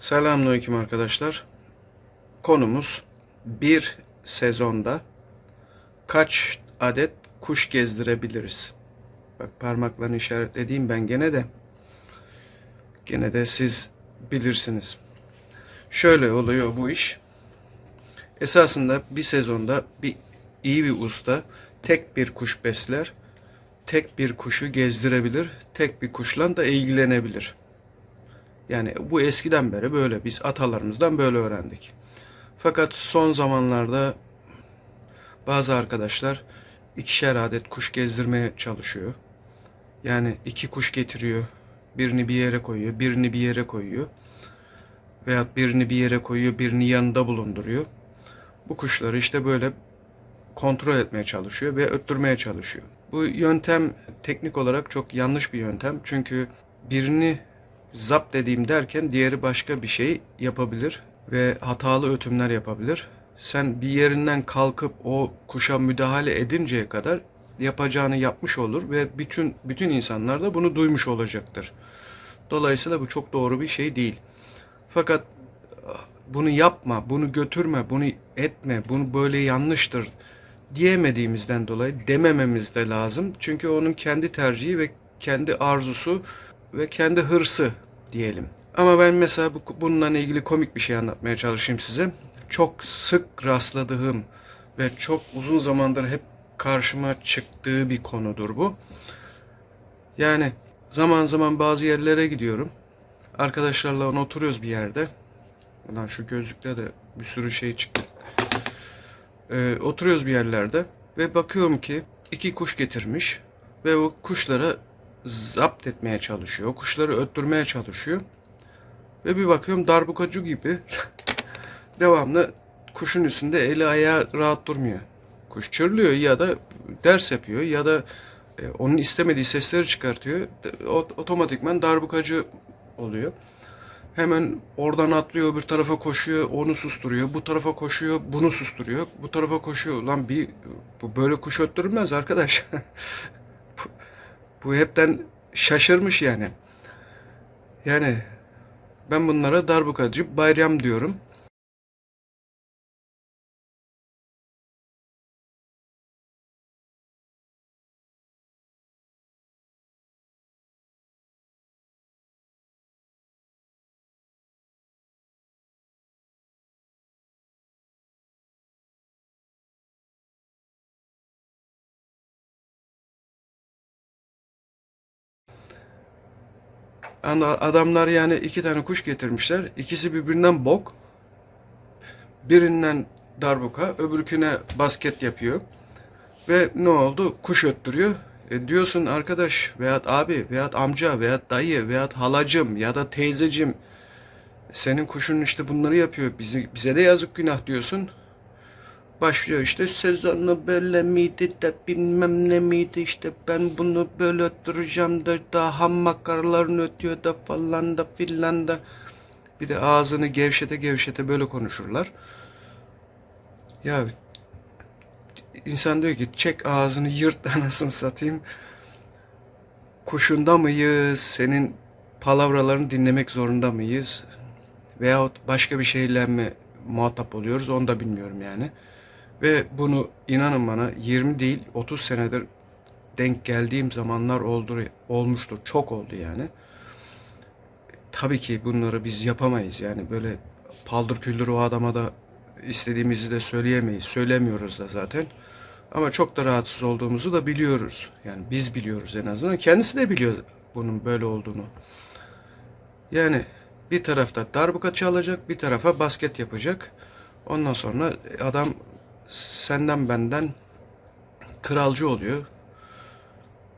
Selamünaleyküm arkadaşlar. Konumuz bir sezonda kaç adet kuş gezdirebiliriz? Bak parmaklarını işaretlediğim ben gene de gene de siz bilirsiniz. Şöyle oluyor bu iş. Esasında bir sezonda bir iyi bir usta tek bir kuş besler, tek bir kuşu gezdirebilir, tek bir kuşla da ilgilenebilir. Yani bu eskiden beri böyle. Biz atalarımızdan böyle öğrendik. Fakat son zamanlarda bazı arkadaşlar ikişer adet kuş gezdirmeye çalışıyor. Yani iki kuş getiriyor. Birini bir yere koyuyor, birini bir yere koyuyor. Veya birini bir yere koyuyor, birini yanında bulunduruyor. Bu kuşları işte böyle kontrol etmeye çalışıyor ve öttürmeye çalışıyor. Bu yöntem teknik olarak çok yanlış bir yöntem. Çünkü birini zapt dediğim derken diğeri başka bir şey yapabilir ve hatalı ötümler yapabilir. Sen bir yerinden kalkıp o kuşa müdahale edinceye kadar yapacağını yapmış olur ve bütün bütün insanlar da bunu duymuş olacaktır. Dolayısıyla bu çok doğru bir şey değil. Fakat bunu yapma, bunu götürme, bunu etme, bunu böyle yanlıştır diyemediğimizden dolayı demememiz de lazım. Çünkü onun kendi tercihi ve kendi arzusu ve kendi hırsı diyelim. Ama ben mesela bu, bununla ilgili komik bir şey anlatmaya çalışayım size. Çok sık rastladığım ve çok uzun zamandır hep karşıma çıktığı bir konudur bu. Yani zaman zaman bazı yerlere gidiyorum. Arkadaşlarla oturuyoruz bir yerde. Ulan şu gözlükte de bir sürü şey çıktı. Ee, oturuyoruz bir yerlerde ve bakıyorum ki iki kuş getirmiş ve o kuşlara zapt etmeye çalışıyor. Kuşları öttürmeye çalışıyor. Ve bir bakıyorum darbukacı gibi devamlı kuşun üstünde eli ayağı rahat durmuyor. Kuş çırlıyor ya da ders yapıyor ya da e, onun istemediği sesleri çıkartıyor. Ot- Otomatikman darbukacı oluyor. Hemen oradan atlıyor, bir tarafa koşuyor, onu susturuyor. Bu tarafa koşuyor, bunu susturuyor. Bu tarafa koşuyor. Lan bir bu böyle kuş öttürülmez arkadaş. bu, hepten şaşırmış yani. Yani ben bunlara darbukacı bayram diyorum. Yani adamlar yani iki tane kuş getirmişler. İkisi birbirinden bok. Birinden darbuka, öbürküne basket yapıyor. Ve ne oldu? Kuş öttürüyor. E diyorsun arkadaş veyahut abi veyahut amca veyahut dayı veyahut halacım ya da teyzecim senin kuşun işte bunları yapıyor. Bizi, bize de yazık günah diyorsun. Başlıyor işte sezonu böyle miydi de bilmem ne miydi işte ben bunu böyle öttüreceğim de daha makarlarını ötüyor da falan da filan da. Bir de ağzını gevşete gevşete böyle konuşurlar. Ya insan diyor ki çek ağzını yırt anasını satayım. Kuşunda mıyız? Senin palavralarını dinlemek zorunda mıyız? Veyahut başka bir şeyle mi muhatap oluyoruz onu da bilmiyorum yani. Ve bunu inanın bana 20 değil 30 senedir denk geldiğim zamanlar oldu, olmuştur. Çok oldu yani. Tabii ki bunları biz yapamayız. Yani böyle paldır küldür o adama da istediğimizi de söyleyemeyiz. Söylemiyoruz da zaten. Ama çok da rahatsız olduğumuzu da biliyoruz. Yani biz biliyoruz en azından. Kendisi de biliyor bunun böyle olduğunu. Yani bir tarafta darbuka çalacak, bir tarafa basket yapacak. Ondan sonra adam senden benden kralcı oluyor.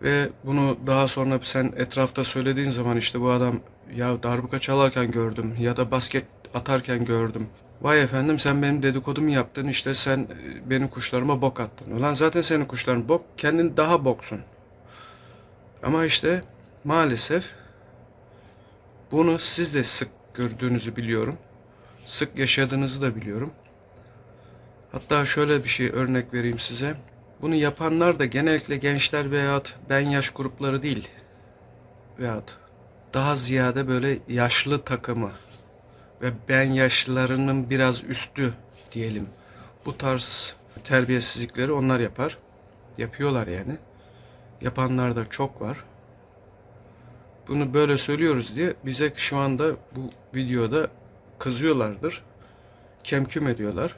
Ve bunu daha sonra sen etrafta söylediğin zaman işte bu adam ya darbuka çalarken gördüm ya da basket atarken gördüm. Vay efendim sen benim dedikodumu yaptın işte sen e, benim kuşlarıma bok attın. Ulan zaten senin kuşların bok kendin daha boksun. Ama işte maalesef bunu siz de sık gördüğünüzü biliyorum. Sık yaşadığınızı da biliyorum. Hatta şöyle bir şey örnek vereyim size. Bunu yapanlar da genellikle gençler veyahut ben yaş grupları değil. Veyahut daha ziyade böyle yaşlı takımı ve ben yaşlılarının biraz üstü diyelim. Bu tarz terbiyesizlikleri onlar yapar. Yapıyorlar yani. Yapanlar da çok var. Bunu böyle söylüyoruz diye bize şu anda bu videoda kızıyorlardır. Kemküm ediyorlar.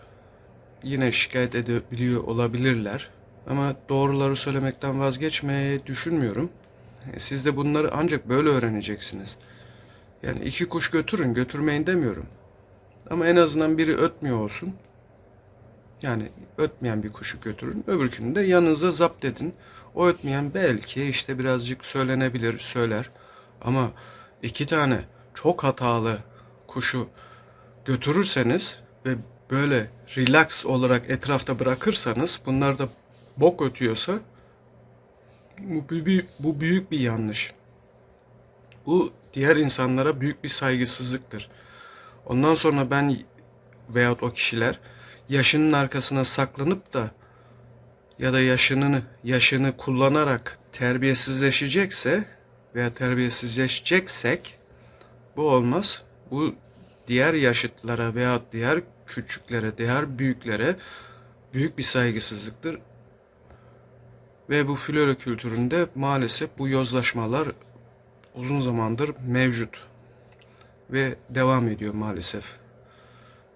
Yine şikayet edebiliyor olabilirler. Ama doğruları söylemekten vazgeçmeyi düşünmüyorum. E, Siz de bunları ancak böyle öğreneceksiniz. Yani iki kuş götürün, götürmeyin demiyorum. Ama en azından biri ötmüyor olsun. Yani ötmeyen bir kuşu götürün. Öbürkünü de yanınıza zapt edin. O ötmeyen belki işte birazcık söylenebilir, söyler. Ama iki tane çok hatalı kuşu götürürseniz ve böyle relax olarak etrafta bırakırsanız bunlar da bok ötüyorsa bu, bir- bu büyük bir yanlış. Bu diğer insanlara büyük bir saygısızlıktır. Ondan sonra ben veyahut o kişiler yaşının arkasına saklanıp da ya da yaşını yaşını kullanarak terbiyesizleşecekse veya terbiyesizleşeceksek bu olmaz. Bu diğer yaşıtlara veya diğer küçüklere, diğer büyüklere büyük bir saygısızlıktır. Ve bu flora kültüründe maalesef bu yozlaşmalar uzun zamandır mevcut ve devam ediyor maalesef.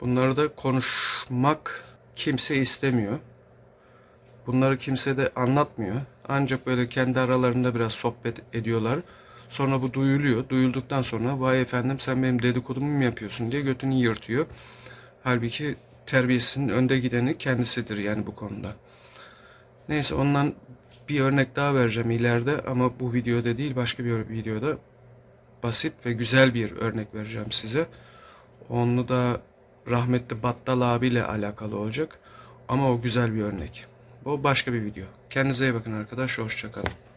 Bunları da konuşmak kimse istemiyor. Bunları kimse de anlatmıyor. Ancak böyle kendi aralarında biraz sohbet ediyorlar. Sonra bu duyuluyor. Duyulduktan sonra vay efendim sen benim dedikodumu mu yapıyorsun diye götünü yırtıyor. Halbuki terbiyesinin önde gideni kendisidir yani bu konuda. Neyse ondan bir örnek daha vereceğim ileride ama bu videoda değil başka bir videoda basit ve güzel bir örnek vereceğim size. Onu da rahmetli Battal abiyle alakalı olacak. Ama o güzel bir örnek. Bu başka bir video. Kendinize iyi bakın arkadaşlar. Hoşçakalın.